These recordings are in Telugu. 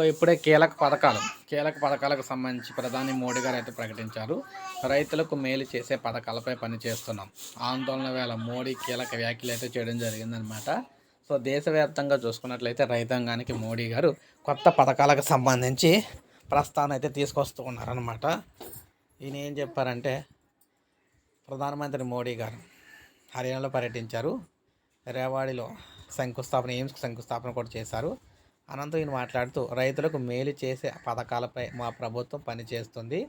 సో ఇప్పుడే కీలక పథకాలు. కీలక పథకాలకు సంబంధించి ప్రధాని మోడీ గారు అయితే ప్రకటించారు. రైతులకు మేలు చేసే పథకాలపై పనిచేస్తున్నాం. ఆందోళన వేళ మోడీ కీలక వ్యాఖ్యలు అయితే చేయడం జరిగిందనమాట సో దేశవ్యాప్తంగా చూసుకున్నట్లయితే రైతాంగానికి మోడీ గారు కొత్త పథకాలకు సంబంధించి ప్రస్తావన అయితే తీసుకొస్తూ ఉన్నారనమాట ఈయన ఏం చెప్పారంటే ప్రధానమంత్రి మోడీ గారు హర్యానాలో పర్యటించారు. రేవాడిలో శంకుస్థాపన ఎయిమ్స్కి శంకుస్థాపన కూడా చేశారు. అనంతరం ఈయన మాట్లాడుతూ రైతులకు మేలు చేసే పథకాలపై మా ప్రభుత్వం పనిచేస్తుంది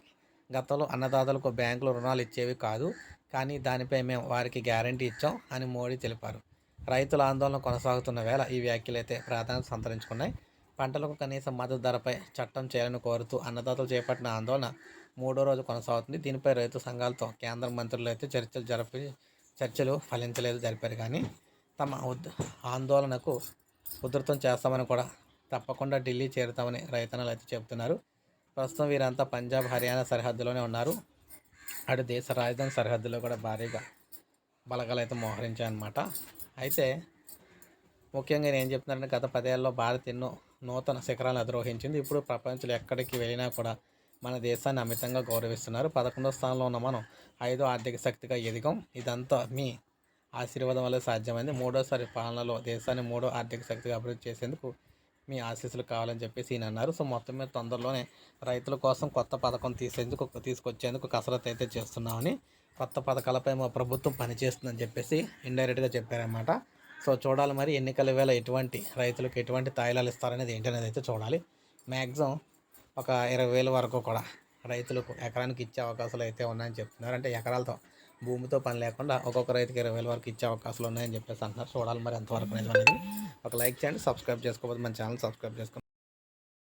గతంలో అన్నదాతలకు బ్యాంకులు రుణాలు ఇచ్చేవి కాదు కానీ దానిపై మేము వారికి గ్యారంటీ ఇచ్చాం అని మోడీ తెలిపారు. రైతుల ఆందోళన కొనసాగుతున్న వేళ ఈ వ్యాఖ్యలు అయితే ప్రాధాన్యత సంతరించుకున్నాయి. పంటలకు కనీస మద్దతు ధరపై చట్టం చేయాలని కోరుతూ అన్నదాతలు చేపట్టిన ఆందోళన మూడో రోజు కొనసాగుతుంది. దీనిపై రైతు సంఘాలతో కేంద్ర మంత్రులు అయితే చర్చలు జరిపి చర్చలు ఫలించలేదు జరిపారు. కానీ తమ ఉద్ ఆందోళనకు ఉధృతం చేస్తామని కూడా తప్పకుండా ఢిల్లీ చేరుతామని రైతన్నలు అయితే చెబుతున్నారు. ప్రస్తుతం వీరంతా పంజాబ్ హర్యానా సరిహద్దులోనే ఉన్నారు. అటు దేశ రాజధాని సరిహద్దులో కూడా భారీగా బలగాలు అయితే మోహరించాయన్నమాట. అయితే ముఖ్యంగా నేను చెప్తున్నానంటే గత పదేళ్ళలో భారత్ ఎన్నో నూతన శిఖరాలను అధిరోహించింది. ఇప్పుడు ప్రపంచంలో ఎక్కడికి వెళ్ళినా కూడా మన దేశాన్ని అమితంగా గౌరవిస్తున్నారు. పదకొండో స్థానంలో ఉన్న మనం ఐదో ఆర్థిక శక్తిగా ఎదిగాం. ఇదంతా మీ ఆశీర్వాదం వల్ల సాధ్యమైంది. మూడోసారి పాలనలో దేశాన్ని మూడో ఆర్థిక శక్తిగా అభివృద్ధి చేసేందుకు మీ ఆశీస్సులు కావాలని చెప్పేసి ఈయన అన్నారు. సో మొత్తం మీద తొందరలోనే రైతుల కోసం కొత్త పథకం తీసేందుకు తీసుకొచ్చేందుకు కసరత్తు అయితే చేస్తున్నామని కొత్త పథకాలపై మా ప్రభుత్వం పనిచేస్తుందని చెప్పేసి ఇండైరెక్ట్గా చెప్పారన్నమాట. సో చూడాలి మరి ఎన్నికల వేళ ఎటువంటి రైతులకు ఎటువంటి తాయిలాలు ఇస్తారనేది ఏంటనేది అయితే చూడాలి. మ్యాక్సిమం ఒక ఇరవై వేల వరకు కూడా రైతులకు ఎకరానికి ఇచ్చే అవకాశాలు అయితే ఉన్నాయని చెప్తున్నారు. అంటే ఎకరాలతో భూమితో పని లేకుండా ఒక్కొక్క రైతుకి ఇరవై వేల వరకు ఇచ్చే అవకాశాలు ఉన్నాయని చెప్పేసి అంటున్నారు. చూడాలి మరి ఎంతవరకు నిజం అనేది. ఒక లైక్ చేయండి సబ్స్క్రైబ్ చేసుకోకపోతే మన ఛానల్ సబ్స్క్రైబ్ చేసుకోండి.